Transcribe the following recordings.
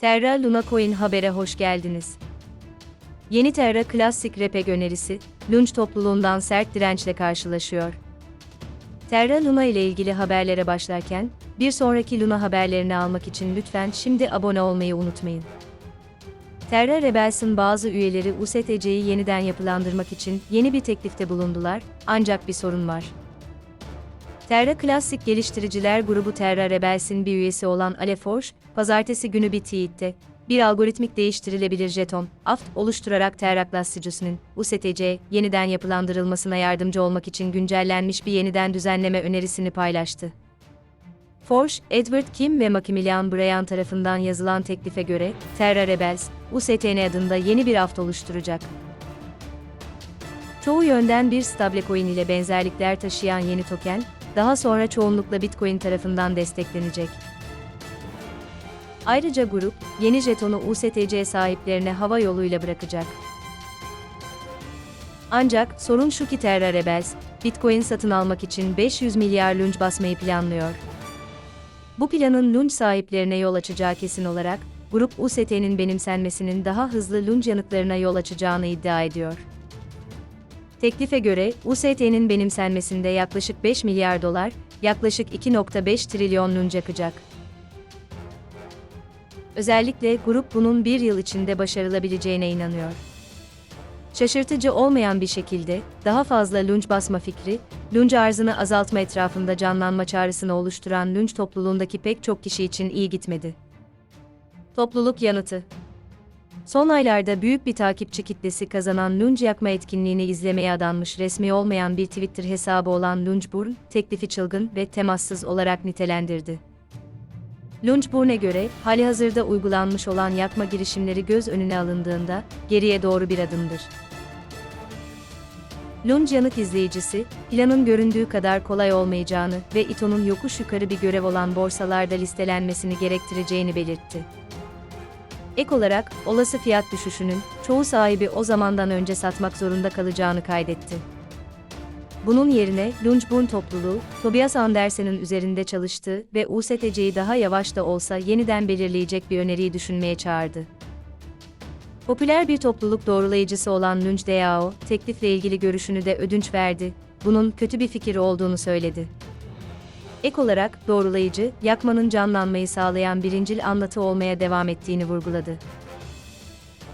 Terra Luna Coin habere hoş geldiniz. Yeni Terra Classic Repeg önerisi, Lunch topluluğundan sert dirençle karşılaşıyor. Terra Luna ile ilgili haberlere başlarken, bir sonraki Luna haberlerini almak için lütfen şimdi abone olmayı unutmayın. Terra Rebels'in bazı üyeleri USTC'yi yeniden yapılandırmak için yeni bir teklifte bulundular, ancak bir sorun var. Terra Classic geliştiriciler grubu Terra Rebels'in bir üyesi olan Aleforge, pazartesi günü bir tweette, bir algoritmik değiştirilebilir jeton, aft oluşturarak Terra Classicus'un, USTC, yeniden yapılandırılmasına yardımcı olmak için güncellenmiş bir yeniden düzenleme önerisini paylaştı. Forge, Edward Kim ve Maximilian Bryan tarafından yazılan teklife göre, Terra Rebels, USTN adında yeni bir aft oluşturacak. Çoğu yönden bir stablecoin ile benzerlikler taşıyan yeni token, daha sonra çoğunlukla Bitcoin tarafından desteklenecek. Ayrıca grup, yeni jetonu USTC sahiplerine hava yoluyla bırakacak. Ancak sorun şu ki Terra Rebels, Bitcoin satın almak için 500 milyar lunch basmayı planlıyor. Bu planın lunch sahiplerine yol açacağı kesin olarak, grup UST'nin benimsenmesinin daha hızlı lunch yanıtlarına yol açacağını iddia ediyor. Teklife göre, UST'nin benimsenmesinde yaklaşık 5 milyar dolar, yaklaşık 2.5 trilyon lunch akacak. Özellikle grup bunun bir yıl içinde başarılabileceğine inanıyor. Şaşırtıcı olmayan bir şekilde, daha fazla lunch basma fikri, lunch arzını azaltma etrafında canlanma çağrısını oluşturan lunch topluluğundaki pek çok kişi için iyi gitmedi. Topluluk yanıtı Son aylarda büyük bir takipçi kitlesi kazanan Lunch yakma etkinliğini izlemeye adanmış resmi olmayan bir Twitter hesabı olan Lunchburn, teklifi çılgın ve temassız olarak nitelendirdi. Lunchburn'e göre, halihazırda uygulanmış olan yakma girişimleri göz önüne alındığında, geriye doğru bir adımdır. Lunch yanık izleyicisi, planın göründüğü kadar kolay olmayacağını ve İTO'nun yokuş yukarı bir görev olan borsalarda listelenmesini gerektireceğini belirtti. Ek olarak, olası fiyat düşüşünün, çoğu sahibi o zamandan önce satmak zorunda kalacağını kaydetti. Bunun yerine, Lunchburn topluluğu, Tobias Andersen'in üzerinde çalıştığı ve USTC'yi daha yavaş da olsa yeniden belirleyecek bir öneriyi düşünmeye çağırdı. Popüler bir topluluk doğrulayıcısı olan Lunch DAO, teklifle ilgili görüşünü de ödünç verdi, bunun kötü bir fikir olduğunu söyledi. Ek olarak, doğrulayıcı, yakmanın canlanmayı sağlayan birincil anlatı olmaya devam ettiğini vurguladı.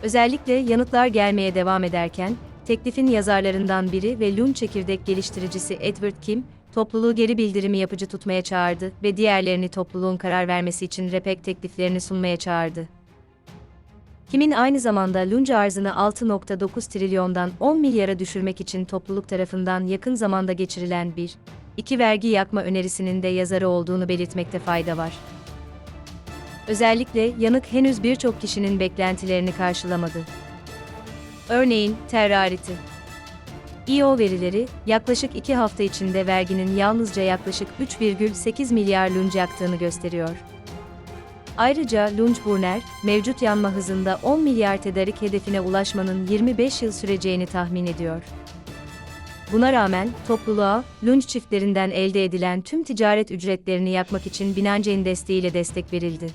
Özellikle yanıtlar gelmeye devam ederken, teklifin yazarlarından biri ve Lun çekirdek geliştiricisi Edward Kim, topluluğu geri bildirimi yapıcı tutmaya çağırdı ve diğerlerini topluluğun karar vermesi için repek tekliflerini sunmaya çağırdı. Kim'in aynı zamanda Lunge arzını 6.9 trilyondan 10 milyara düşürmek için topluluk tarafından yakın zamanda geçirilen bir, iki vergi yakma önerisinin de yazarı olduğunu belirtmekte fayda var. Özellikle yanık henüz birçok kişinin beklentilerini karşılamadı. Örneğin, terrariti. İO verileri, yaklaşık 2 hafta içinde verginin yalnızca yaklaşık 3,8 milyar lunch yaktığını gösteriyor. Ayrıca Lunchburner, mevcut yanma hızında 10 milyar tedarik hedefine ulaşmanın 25 yıl süreceğini tahmin ediyor. Buna rağmen, topluluğa, lunch çiftlerinden elde edilen tüm ticaret ücretlerini yakmak için Binance'nin desteğiyle destek verildi.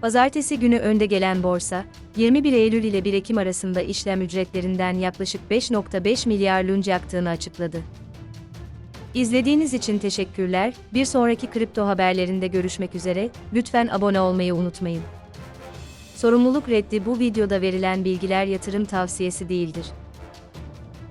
Pazartesi günü önde gelen borsa, 21 Eylül ile 1 Ekim arasında işlem ücretlerinden yaklaşık 5.5 milyar lunch yaktığını açıkladı. İzlediğiniz için teşekkürler. Bir sonraki kripto haberlerinde görüşmek üzere. Lütfen abone olmayı unutmayın. Sorumluluk reddi bu videoda verilen bilgiler yatırım tavsiyesi değildir.